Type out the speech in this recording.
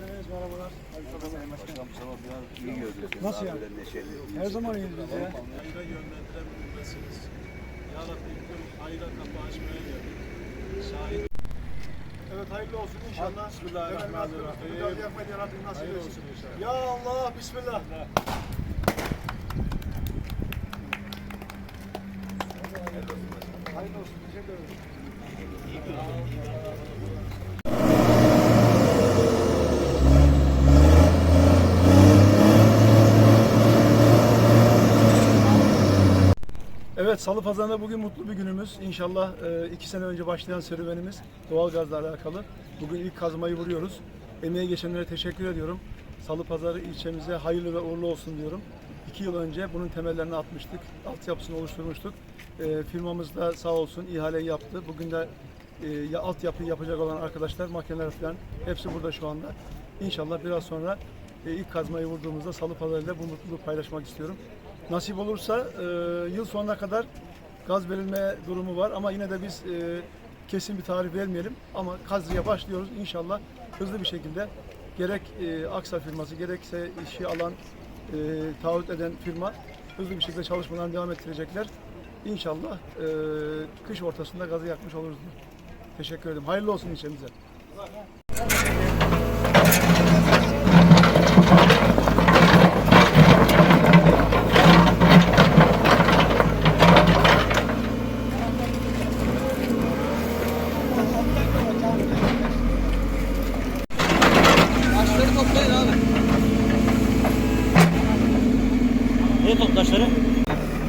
merhabalar. Başkan bu sabah biraz iyi gördük. Nasıl yani? Her zaman iyiyiz biz ya. hayra yönlendiren. Ya Rabbi tüm hayra kapı açmaya geldik. Şahit Evet hayırlı olsun inşallah. Bismillahirrahmanirrahim. Güzel yapmayı ya Rabbim nasip Hayırlı olsun inşallah. Ya Allah bismillah. Hayırlı olsun. Teşekkür ederim. Evet Salı Pazarı'nda bugün mutlu bir günümüz. İnşallah e, iki sene önce başlayan serüvenimiz doğalgazla alakalı. Bugün ilk kazmayı vuruyoruz. Emeğe geçenlere teşekkür ediyorum. Salı Pazarı ilçemize hayırlı ve uğurlu olsun diyorum. İki yıl önce bunun temellerini atmıştık. Altyapısını oluşturmuştuk. E, firmamız da sağ olsun ihaleyi yaptı. Bugün de e, ya altyapıyı yapacak olan arkadaşlar, makineler falan hepsi burada şu anda. İnşallah biraz sonra e, ilk kazmayı vurduğumuzda Salı Pazarı'yla bu mutluluğu paylaşmak istiyorum. Nasip olursa e, yıl sonuna kadar gaz verilme durumu var ama yine de biz e, kesin bir tarih vermeyelim ama kazıya başlıyoruz inşallah hızlı bir şekilde gerek e, Aksa firması gerekse işi alan e, taahhüt eden firma hızlı bir şekilde çalışmalarını devam ettirecekler. İnşallah e, kış ortasında gazı yakmış oluruz. Teşekkür ederim. Hayırlı olsun ilçemize. Ne top